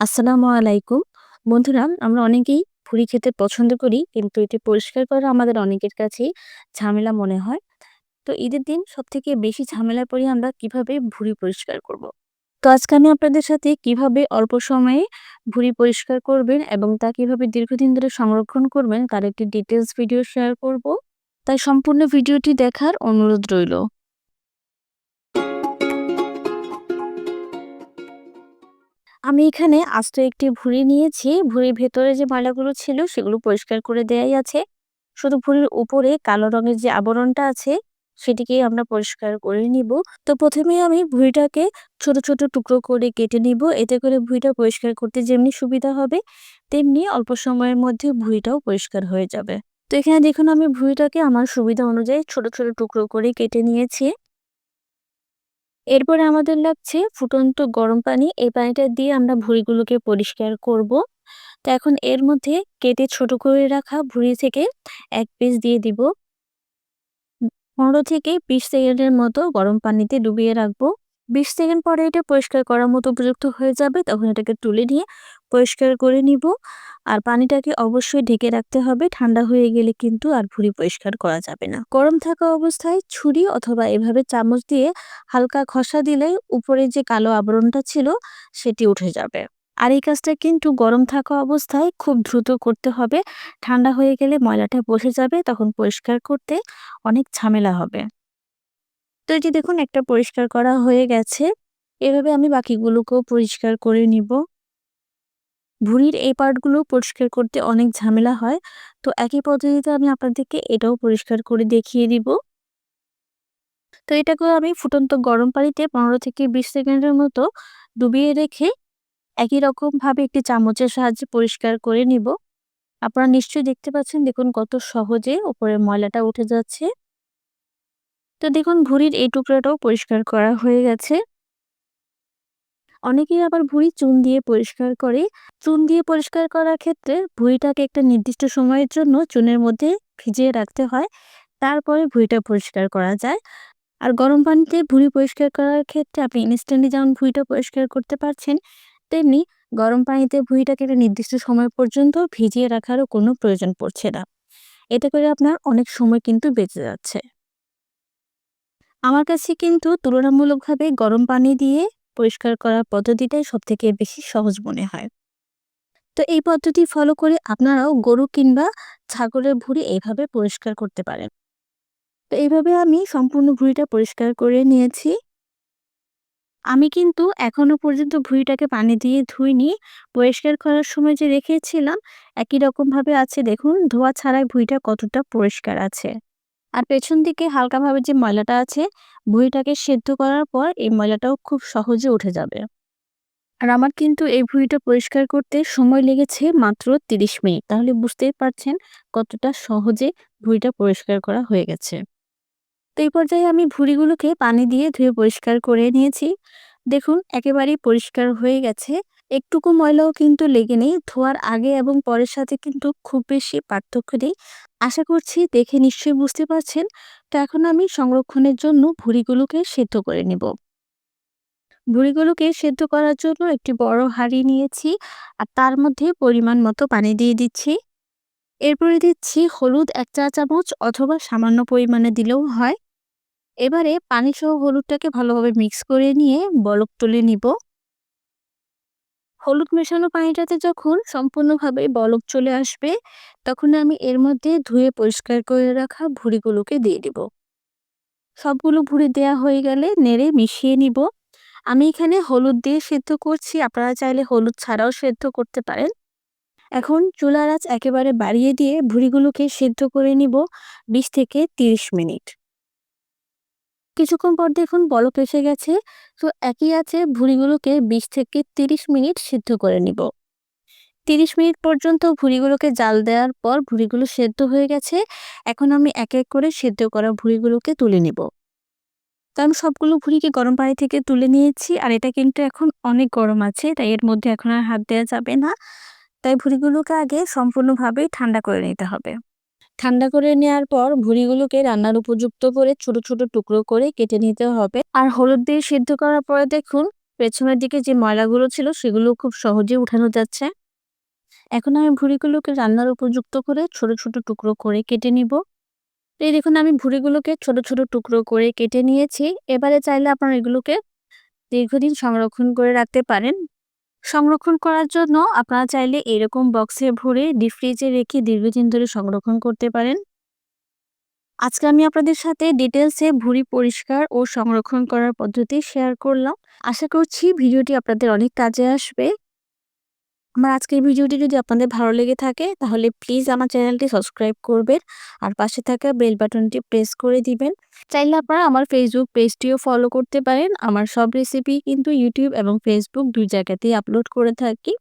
আসসালামু আলাইকুম। বন্ধুরা, আমরা অনেকেই ভুড়ি খেতে পছন্দ করি, কিন্তু এটি পরিষ্কার করা আমাদের অনেকের কাছেই ঝামেলা মনে হয়। তো ঈদের দিন সবথেকে বেশি ঝামেলা পড়ি আমরা কীভাবে ভুঁড়ি পরিষ্কার করব। তো আজকে আমি আপনাদের সাথে কীভাবে অল্প সময়ে ভুঁড়ি পরিষ্কার করবেন এবং তা কীভাবে দীর্ঘদিন ধরে সংরক্ষণ করবেন তার একটি ডিটেলস ভিডিও শেয়ার করব। তাই সম্পূর্ণ ভিডিওটি দেখার অনুরোধ রইল। আমি এখানে আস্ত একটি ভুঁড়ি নিয়েছি। ভুঁড়ির ভেতরে যে ময়লাগুলো ছিল সেগুলো পরিষ্কার করে দেয়াই আছে। শুধু ভুঁড়ির উপরে কালো রঙের যে আবরণটা আছে সেটিকেই আমরা পরিষ্কার করে নিব। তো প্রথমে আমি ভুঁড়িটাকে ছোট, ছোট টুকরো করে কেটে নিব। এতে করে ভুঁড়িটা পরিষ্কার করতে যেমনি সুবিধা হবে, তেমনি অল্প সময়ের মধ্যে ভুঁড়িটাও পরিষ্কার হয়ে যাবে। তো এখানে দেখুন আমি ভুঁড়িটাকে আমার সুবিধা অনুযায়ী ছোট, ছোট টুকরো করে কেটে নিয়েছি। এরপরে আমাদের লাগছে ফুটন্ত গরম পানি। এই পানিটা দিয়ে আমরা ভুঁড়িগুলোকে পরিষ্কার করব। তো এখন এর মধ্যে কেটে ছোট করে রাখা ভুঁড়ি থেকে এক পিস দিয়ে দিব। ১৫ থেকে ২০ সেকেন্ডের মতো গরম পানিতে ডুবিয়ে রাখব। ২০ সেকেন্ড পরে এটা পরিষ্কার করার মতো উপযুক্ত হয়ে যাবে, তখন এটাকে তুলে নিয়ে পরিষ্কার করে নিব। আর পানিটাকে অবশ্যই ঢেকে রাখতে হবে, ঠান্ডা হয়ে গেলে কিন্তু আর ভুঁড়ি পরিষ্কার করা যাবে না। গরম থাকা অবস্থায় ছুরি অথবা এভাবে চামচ দিয়ে হালকা ঘষা দিলে উপরে যে কালো আবরণটা ছিল, সেটি উঠে যাবে। আর এই কাজটা কিন্তু গরম থাকা অবস্থায় খুব দ্রুত করতে হবে। ঠান্ডা হয়ে গেলে ময়লাটা বসে যাবে, তখন পরিষ্কার করতে অনেক ঝামেলা হবে। তো যে দেখুন, একটা পরিষ্কার করা হয়ে গেছে। এভাবে আমি বাকিগুলোকেও পরিষ্কার করে নিব। ভুঁড়ির এই পার্টগুলো পরিষ্কার করতে অনেক ঝামেলা হয়। তো একই পদ্ধতিতে আমি আপনাদেরকে এটাও পরিষ্কার করে দেখিয়ে দিব। তো এটাকেও আমি ফুটন্ত গরম পানিতে ১৫ থেকে ২০ সেকেন্ডের মতো ডুবিয়ে রেখে একই রকমভাবে একটি চামচের সাহায্যে পরিষ্কার করে নিব। আপনারা নিশ্চয়ই দেখতে পাচ্ছেন, দেখুন কত সহজে উপরের ময়লাটা উঠে যাচ্ছে। তো দেখুন ভুঁড়ির এই টুকরাটাও পরিষ্কার করা হয়ে গেছে। অনেকেই আবার ভুঁড়ি চুন দিয়ে পরিষ্কার করে। চুন দিয়ে পরিষ্কার করার ক্ষেত্রে ভুঁড়িটাকে একটা নির্দিষ্ট সময়ের জন্য চুনের মধ্যে ভিজিয়ে রাখতে হয়। তারপরে ভুঁড়িটা পরিষ্কার করা যায়। আর গরম পানিতে ভুঁড়ি পরিষ্কার করার ক্ষেত্রে আপনি ইনস্ট্যান্টলি যেমন ভুঁড়িটা পরিষ্কার করতে পারছেন, তেমনি গরম পানিতে ভুঁড়িটাকে একটা নির্দিষ্ট সময় পর্যন্ত ভিজিয়ে রাখারও কোনো প্রয়োজন পড়ছে না। এতে করে আপনার অনেক সময় কিন্তু বেঁচে যাচ্ছে। আমার কাছে কিন্তু তুলনামূলকভাবে গরম পানি দিয়ে পরিষ্কার করার পদ্ধতিটাই সবথেকে বেশি সহজ মনে হয়। তো এই পদ্ধতি ফলো করে আপনারাও গরু কিংবা ছাগলের ভুঁড়ি এইভাবে পরিষ্কার করতে পারেন। তো এইভাবে আমি সম্পূর্ণ ভুঁড়িটা পরিষ্কার করে নিয়েছি। আমি কিন্তু এখনও পর্যন্ত ভুঁড়িটাকে পানি দিয়ে ধুইনি। পরিষ্কার করার সময় যে রেখেছিলাম, একই রকমভাবে আছে দেখুন, ধোয়া ছাড়াই ভুঁড়িটা কতটা পরিষ্কার আছে। আর পেছন দিকে হালকাভাবে যে ময়লাটা আছে ভুঁড়িটাকে সেদ্ধ করার পর এই ময়লাটাও খুব সহজে উঠে যাবে। আর আমার কিন্তু এই ভুঁড়িটা পরিষ্কার করতে সময় লেগেছে মাত্র ৩০ মিনিট। তাহলে বুঝতেই পারছেন কতটা সহজে ভুঁড়িটা পরিষ্কার করা হয়ে গেছে। তো এই পর্যায়ে আমি ভুঁড়িগুলোকে পানি দিয়ে ধুয়ে পরিষ্কার করে নিয়েছি। দেখুন, একেবারেই পরিষ্কার হয়ে গেছে। একটুকু ময়লাও কিন্তু লেগে নেই। ধোয়ার আগে এবং পরের সাথে কিন্তু খুব বেশি পার্থক্য নেই। আশা করছি দেখে নিশ্চয়ই বুঝতে পারছেন। তো এখন আমি সংরক্ষণের জন্য ভুঁড়িগুলোকে সেদ্ধ করে নেব। ভুঁড়িগুলোকে সেদ্ধ করার জন্য একটি বড় হাঁড়ি নিয়েছি আর তার মধ্যে পরিমাণ মতো পানি দিয়ে দিচ্ছি। এরপরে দিচ্ছি হলুদ এক চা চামচ অথবা সামান্য পরিমাণে দিলেও হয়। এবারে পানি সহ হলুদটাকে ভালোভাবে মিক্স করে নিয়ে বলক তুলে নিব। হলুদ মেশানো পানিটাতে যখন সম্পূর্ণভাবে বলক চলে আসবে, তখন আমি এর মধ্যে ধুয়ে পরিষ্কার করে রাখা ভুঁড়িগুলোকে দিয়ে দিব। সবগুলো ভুঁড়ি দেয়া হয়ে গেলে নেড়ে মিশিয়ে নিব। আমি এখানে হলুদ দিয়ে সেদ্ধ করছি, আপনারা চাইলে হলুদ ছাড়াও সেদ্ধ করতে পারেন। এখন চুলার আঁচ একেবারে বাড়িয়ে দিয়ে ভুঁড়িগুলোকে সেদ্ধ করে নিব ২০ থেকে ৩০ মিনিট। কিছুক্ষণ পর দেখুন বলক এসে গেছে। তো একই আছে ভুঁড়িগুলোকে ২০ থেকে ৩০ মিনিট সিদ্ধ করে নিব। ৩০ মিনিট পর্যন্ত ভুঁড়িগুলোকে জাল দেওয়ার পর ভুঁড়িগুলো সেদ্ধ হয়ে গেছে। এখন আমি এক, এক করে সেদ্ধ করা ভুঁড়িগুলোকে তুলে নিব। তো আমি সবগুলো ভুঁড়িকে গরম পানি থেকে তুলে নিয়েছি আর এটা কিন্তু এখন অনেক গরম আছে তাই এর মধ্যে এখন আর হাত দেওয়া যাবে না। তাই ভুঁড়িগুলোকে আগে সম্পূর্ণভাবে ঠান্ডা করে নিতে হবে। ঠান্ডা করে নেওয়ার পর ভুঁড়িগুলোকে রান্নার উপযুক্ত করে ছোট ছোট টুকরো করে কেটে নিতে হবে। আর হলুদ দিয়ে সিদ্ধ করার পরে দেখুন, পেছনের দিকে যে ময়লাগুলো ছিল সেগুলো খুব সহজে উঠানো যাচ্ছে। এখন আমি ভুড়িগুলোকে রান্নার উপযুক্ত করে ছোট ছোট টুকরো করে কেটে নিব। এই দেখুন, আমি ভুড়িগুলোকে ছোট ছোট টুকরো করে কেটে নিয়েছি। এবারে চাইলে আপনারা এগুলোকে দীর্ঘদিন সংরক্ষণ করে রাখতে পারেন। সংরক্ষণ করার জন্য আপনারা চাইলে এরকম বক্সে ভরে ডিপ ফ্রিজে রেখে দীর্ঘদিন ধরে সংরক্ষণ করতে পারেন। আজকে আমি আপনাদের সাথে ডিটেলসে ভুঁড়ি পরিষ্কার ও সংরক্ষণ করার পদ্ধতি শেয়ার করলাম। আশা করছি ভিডিওটি আপনাদের অনেক কাজে আসবে। আমার আজকের ভিডিওটি যদি আপনাদের ভালো লেগে থাকে, তাহলে প্লিজ আমার চ্যানেলটি সাবস্ক্রাইব করবেন আর পাশে থাকা বেল বাটনটি প্রেস করে দিবেন। চাইলে আপনারা আমার ফেসবুক পেজটিও ফলো করতে পারেন। আমার সব রেসিপি কিন্তু ইউটিউব এবং ফেসবুক দুই জায়গাতেই আপলোড করে থাকি।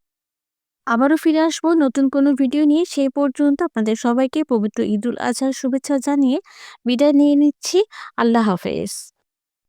আবারও ফিরে আসব নতুন কোনো ভিডিও নিয়ে। সেই পর্যন্ত আপনাদের সবাইকে পবিত্র ঈদুল আজহার শুভেচ্ছা জানিয়ে বিদায় নিয়ে নিচ্ছি। আল্লাহ হাফেজ।